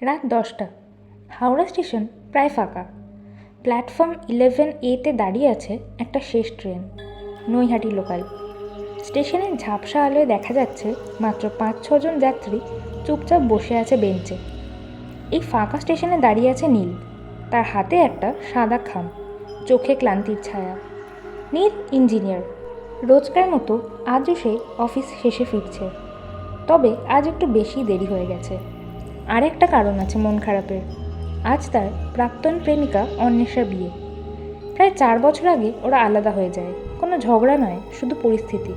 রাত দশটা। হাওড়া স্টেশন প্রায় ফাঁকা। প্ল্যাটফর্ম ইলেভেন এতে দাঁড়িয়ে আছে একটা শেষ ট্রেন, নৈহাটি লোকাল। স্টেশনের ঝাপসা আলোয় দেখা যাচ্ছে মাত্র পাঁচ ছজন যাত্রী চুপচাপ বসে আছে বেঞ্চে। এই ফাঁকা স্টেশনে দাঁড়িয়ে আছে নীল। তার হাতে একটা সাদা খাম, চোখে ক্লান্তির ছায়া। নীল ইঞ্জিনিয়ার। রোজকার মতো আজও সে অফিস শেষে ফিরছে। তবে আজ একটু বেশি দেরি হয়ে গেছে। আর একটা কারণ আছে মন খারাপের। আজ তার প্রাক্তন প্রেমিকা অন্বেষার বিয়ে। প্রায় চার বছর আগে ওরা আলাদা হয়ে যায়। কোনো ঝগড়া নয়, শুধু পরিস্থিতি।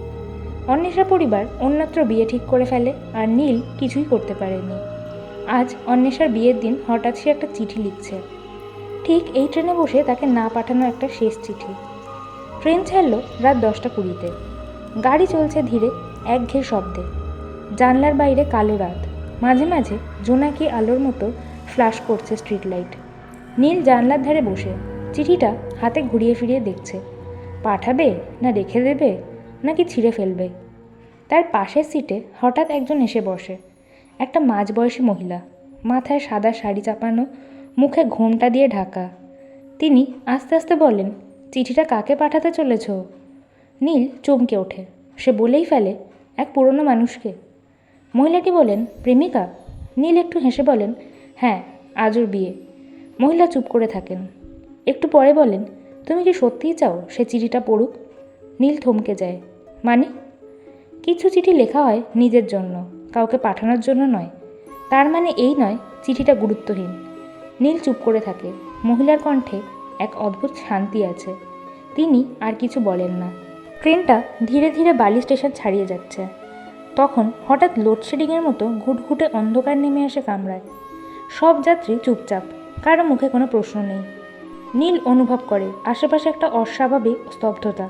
অন্বেষা পরিবার অন্যত্র বিয়ে ঠিক করে ফেলে আর নীল কিছুই করতে পারেনি। আজ অন্বেষার বিয়ের দিন হঠাৎ সে একটা চিঠি লিখছে। ঠিক এই ট্রেনে বসে তাকে না পাঠানো একটা শেষ চিঠি। ট্রেন ছাড়লো রাত দশটা কুড়িতে। গাড়ি চলছে ধীরে একঘেয়ে শব্দে। জানলার বাইরে কালো রাত। মাঝে মাঝে জোনাকি আলোর মতো ফ্লাশ করছে স্ট্রিট লাইট। নীল জানলার ধারে বসে চিঠিটা হাতে ঘুরিয়ে ফিরিয়ে দেখছে। পাঠাবে না রেখে দেবে নাকি ছিঁড়ে ফেলবে? তার পাশের সিটে হঠাৎ একজন এসে বসে। একটা মাঝবয়সী মহিলা, মাথায় সাদা শাড়ি চাপানো, মুখে ঘোমটা দিয়ে ঢাকা। তিনি আস্তে আস্তে বলেন চিঠিটা কাকে পাঠাতে চলেছ? নীল চমকে ওঠে। সে বলেই ফেলে, এক পুরনো মানুষকে। মহিলাটি বলেন, প্রেমিকা? নীল একটু হেসে বলেন হ্যাঁ আজ ওর বিয়ে। মহিলা চুপ করে থাকেন। একটু পরে বলেন, তুমি কি সত্যিই চাও সে চিঠিটা পড়ুক? নীল থমকে যায় মানে? কিছু চিঠি লেখা হয় নিজের জন্য, কাউকে পাঠানোর জন্য নয়। তার মানে এই নয়, চিঠিটা গুরুত্বহীন। নীল চুপ করে থাকে। মহিলার কণ্ঠে এক অদ্ভুত শান্তি আছে। তিনি আর কিছু বলেন না। ট্রেনটা ধীরে ধীরে বালি স্টেশন ছাড়িয়ে যাচ্ছে। তখন হঠাৎ লোডশেডিংয়ের মতো ঘুটঘুটে অন্ধকার নেমে আসে কামরায়। সব যাত্রী চুপচাপ, কারও মুখে কোনো প্রশ্ন নেই। নীল অনুভব করে, আশেপাশে একটা অস্বাভাবিক স্তব্ধতা।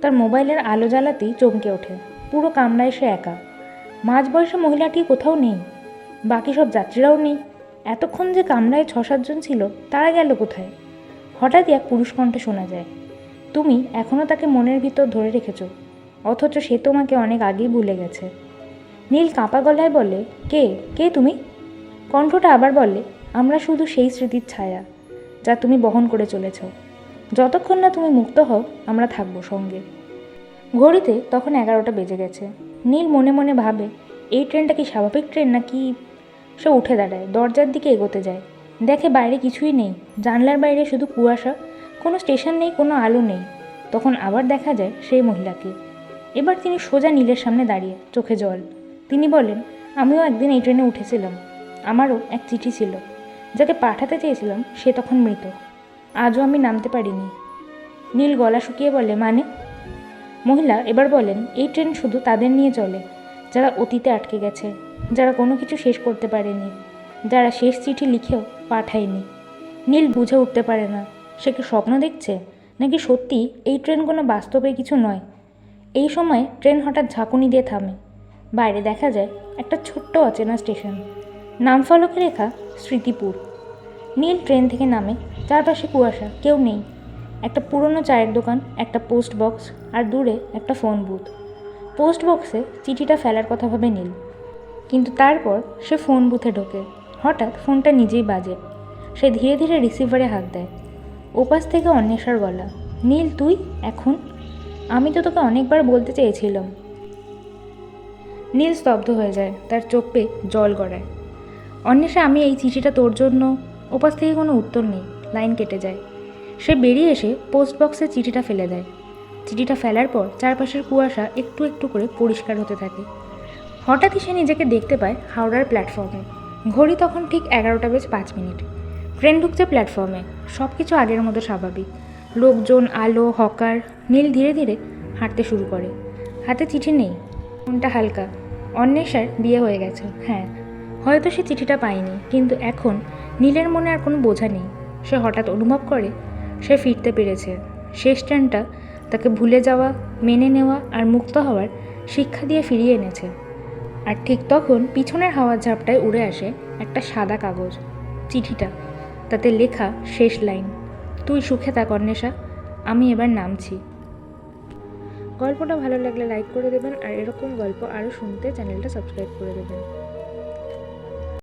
তার মোবাইলের আলো জ্বালাতেই চমকে ওঠে, পুরো কামরায় সে একা। মাঝবয়সী মহিলাটি কোথাও নেই, বাকি সব যাত্রীরাও নেই। এতক্ষণ যে কামরায় ছ সাতজন ছিল, তারা গেল কোথায়? হঠাৎই এক পুরুষ কণ্ঠে শোনা যায়, তুমি এখনও তাকে মনের ভিতর ধরে রেখেছো। অথচ সে তোমাকে অনেক আগেই ভুলে গেছে। নীল কাঁপা গলায় বলে, কে? কে তুমি? কণ্ঠটা আবার বলে, আমরা শুধু সেই স্মৃতির ছায়া, যা তুমি বহন করে চলেছ। যতক্ষণ না তুমি মুক্ত হও, আমরা থাকব সঙ্গে। ঘড়িতে তখন এগারোটা বেজে গেছে। নীল মনে মনে ভাবে, এই ট্রেনটা কি স্বাভাবিক ট্রেন নাকি? সে উঠে দাঁড়ায়, দরজার দিকে এগোতে যায়। দেখে বাইরে কিছুই নেই, জানলার বাইরে শুধু কুয়াশা, কোনো স্টেশন নেই, কোনো আলো নেই। তখন আবার দেখা যায় সেই মহিলাকে। এবার তিনি সোজা নীলের সামনে দাঁড়িয়ে চোখে জল। তিনি বলেন, আমিও একদিন এই ট্রেনে উঠেছিলাম। আমারও এক চিঠি ছিল। যাকে পাঠাতে চেয়েছিলাম, সে তখন মৃত। আজও আমি নামতে পারিনি। নীল গলা শুকিয়ে বলে মানে? মহিলা এবার বলেন, এই ট্রেন শুধু তাদের নিয়ে চলে, যারা অতীতে আটকে গেছে, যারা কোনো কিছু শেষ করতে পারেনি, যারা শেষ চিঠি লিখেও পাঠায়নি। নীল বুঝে উঠতে পারে না। সে কি স্বপ্ন দেখছে? নাকি সত্যি এই ট্রেন কোনো বাস্তবে কিছু নয়? এই সময় ট্রেন হঠাৎ ঝাঁকুনি দিয়ে থামে। বাইরে দেখা যায় একটা ছোট্ট অচেনা স্টেশন। নাম ফলকে লেখা স্মৃতিপুর। নীল ট্রেন থেকে নামে চারপাশে কুয়াশা, কেউ নেই। একটা পুরনো চায়ের দোকান, একটা পোস্ট বক্স আর দূরে একটা ফোন বুথ। পোস্ট বক্সে চিঠিটা ফেলার কথা ভাবে নীল। কিন্তু তারপর সে ফোন বুথে ঢোকে। হঠাৎ ফোনটা নিজেই বাজে। সে ধীরে ধীরে রিসিভারে হাত দেয়। ওপাশ থেকে অন্বেষার গলা, নীল, তুই এখন আমি তো তোকে অনেকবার বলতে চেয়েছিলাম। নীল স্তব্ধ হয়ে যায়, তার চোখ জল গড়ায়। অন্বেষা, আমি এই চিঠিটা তোর জন্য। ওপাশ থেকে কোনো উত্তর নেই, লাইন কেটে যায়। সে বেরিয়ে এসে পোস্ট বক্সে চিঠিটা ফেলে দেয়। চিঠিটা ফেলার পর চারপাশের কুয়াশা একটু একটু করে পরিষ্কার হতে থাকে। হঠাৎই সে নিজেকে দেখতে পায় হাওড়ার প্ল্যাটফর্মে ঘড়ি তখন ঠিক এগারোটা বেজ পাঁচ মিনিট। ট্রেন ঢুকছে প্ল্যাটফর্মে সব কিছু আগের মতো স্বাভাবিক। লোকজন, আলো, হকার নীল ধীরে ধীরে হাঁটতে শুরু করে। হাতে চিঠি নেই। মনটা হালকা। অন্বেষার বিয়ে হয়ে গেছে। হ্যাঁ হয়তো সে চিঠিটা পায়নি, কিন্তু এখন নীলের মনে আর কোনো বোঝা নেই। সে হঠাৎ অনুভব করে, সে ফিরতে পেরেছে। শেষ ট্রেনটা তাকে ভুলে যাওয়া, মেনে নেওয়া আর মুক্ত হওয়ার শিক্ষা দিয়ে ফিরিয়ে এনেছে। আর ঠিক তখন পিছনের হাওয়ার ঝাপটায় উড়ে আসে একটা সাদা কাগজ। চিঠিটা, তাতে লেখা শেষ লাইন, তুই সুখে থাক অন্বেষা, আমি এবার নামছি। গল্পটা ভালো লাগলে লাইক করে দেবেন আর এরকম গল্প আরও শুনতে চ্যানেলটা সাবস্ক্রাইব করে দেবেন।